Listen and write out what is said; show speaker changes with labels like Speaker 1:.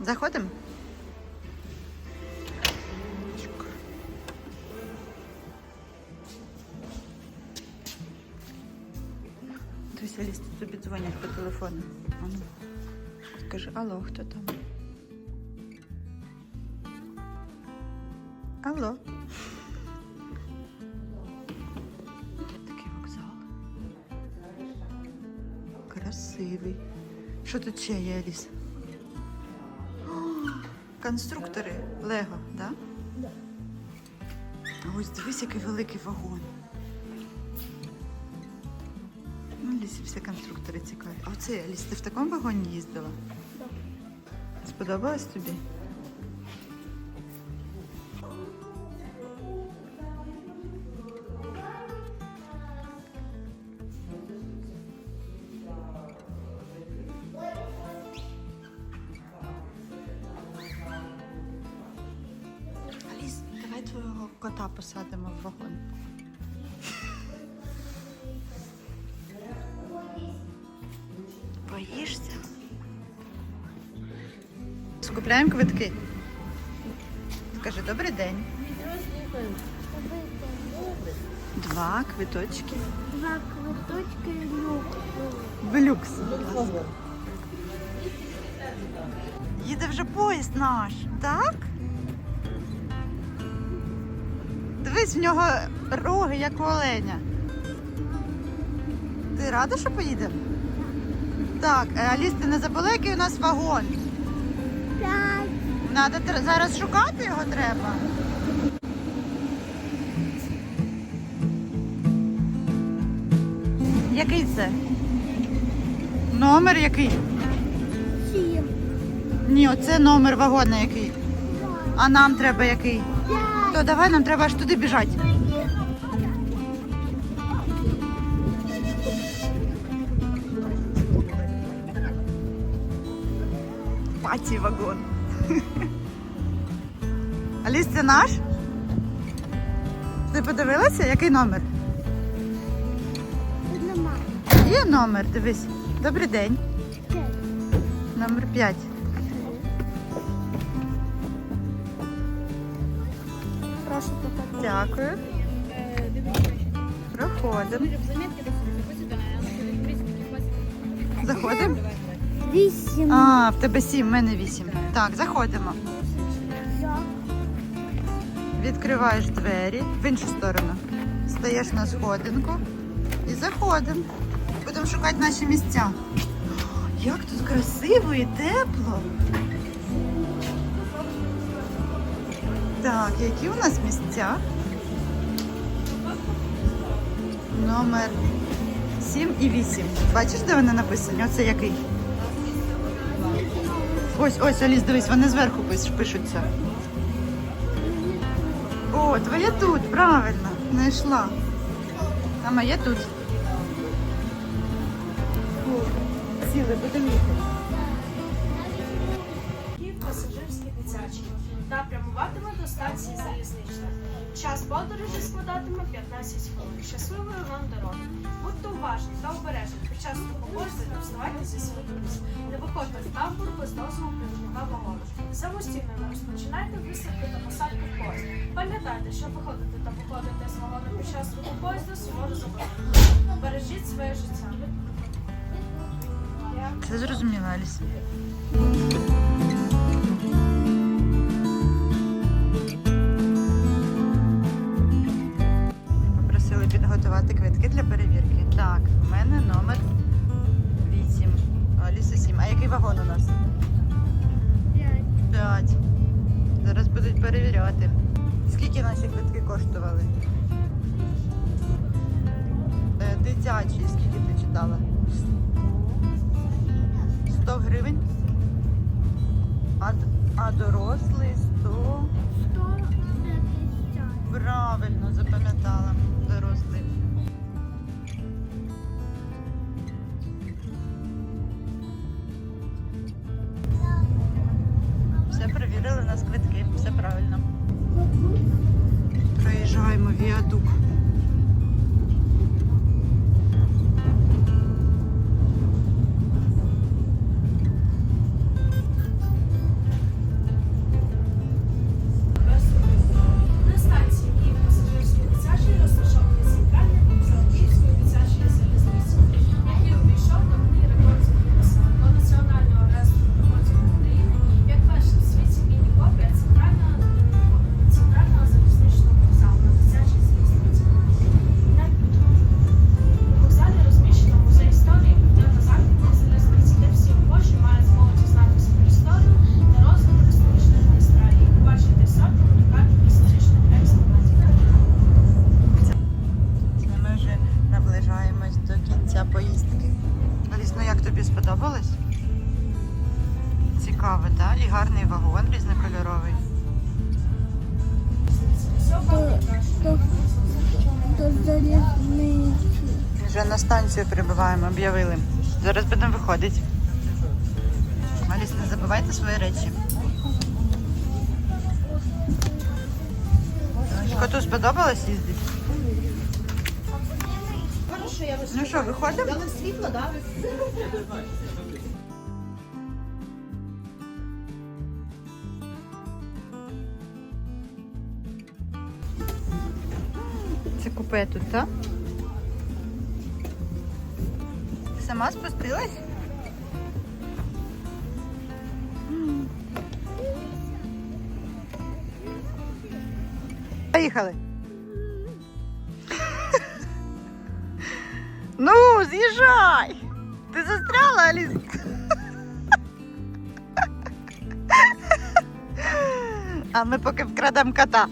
Speaker 1: Заходимо? Чук. Дивись, Аліс, тут тобі дзвонять по телефону. Ану. Скажи, алло, хто там? Алло. Такий вокзал. Красивий. Що тут ще є, Аліс? Конструктори Лего, да?
Speaker 2: Да.
Speaker 1: А ось дивись, який великий вагон. Ну, Лісі всі конструктори цікаві. А оце, Ліс, ти в такому вагоні їздила?
Speaker 2: Да.
Speaker 1: Сподобалось тобі? Кота посадимо в вагон. Боїшся? Скупляємо квитки. Скажи, добрий день. Два квиточки.
Speaker 2: Два квиточки.
Speaker 1: В люкс. Їде вже поїзд наш, так? Дивись, в нього роги, як у оленя. Ти рада, що поїдемо? Так, е, Аліс, ти не забула, який у нас вагон?
Speaker 2: П'ять.
Speaker 1: Надо тр- зараз шукати його треба. Який це? Номер який?
Speaker 2: Сім.
Speaker 1: Ні, оце номер вагона який. А нам треба який?
Speaker 2: П'ять.
Speaker 1: То давай нам треба аж туди біжати. Паті вагон. Аліс, це наш? Ти подивилася, який номер? Є номер, дивись. Добрий день. Номер 5. Дякую. Проходимо. Заходимо.
Speaker 2: Вісім.
Speaker 1: А, в тебе сім, в мене вісім. Так, заходимо. Відкриваєш двері в іншу сторону. Стаєш на сходинку і заходимо. Будемо шукати наші місця. Як тут красиво і тепло. Так, які у нас місця? Номер 7 і 8. Бачиш, де вони написані? Оце який? Ось, ось, Аліс, дивись, вони зверху пиш- пишуться. О, твоя тут, правильно, знайшла. А моя тут. Сіли, будемо їхати.
Speaker 3: Київ пасажирський дитячий та прямуватиме до станції залізнична. Час подорожі складатиме 15 хвилин. Щасливої вам дороги. Будьте уважні та обережні. Під час не вставайте зі своїх місць. Не виходьте в табор без дозволу керівника вагону. Самостійно розпочинайте висадки та посадки в поїзд. Пам'ятайте, що виходити та виходити з вагону під час руху поїзду суворо заборонено. Бережіть своє життя.
Speaker 1: Це зрозуміло, Аліс. Підготувати квитки для перевірки. Так, у мене номер 8. У Аліси 7. А який вагон у нас?
Speaker 2: П'ять.
Speaker 1: 5. Зараз будуть перевіряти. Скільки наші квитки коштували? Е, Дитячі, скільки ти читала? 100 гривень. А, а дорослий 100.
Speaker 2: Перевірили нас квитки, все
Speaker 1: правильно. Проїжджаємо віадук. наближаємось до кінця поїздки. Аліс, ну як тобі сподобалось? Цікаво, так? І гарний вагон різнокольоровий.
Speaker 2: То,
Speaker 1: Вже на станцію прибуваємо, об'явили. Зараз будемо виходити. Аліс, не забувайте свої речі. Коту сподобалось їздити?
Speaker 4: Хорошо, я вас
Speaker 1: Ну що, виходимо?
Speaker 4: дали світло, да?
Speaker 1: Це купе тут, так? Сама спустилась? Поїхали. Ну, з'їжджай! Ти застряла, Аліс? А ми поки вкрадемо кота.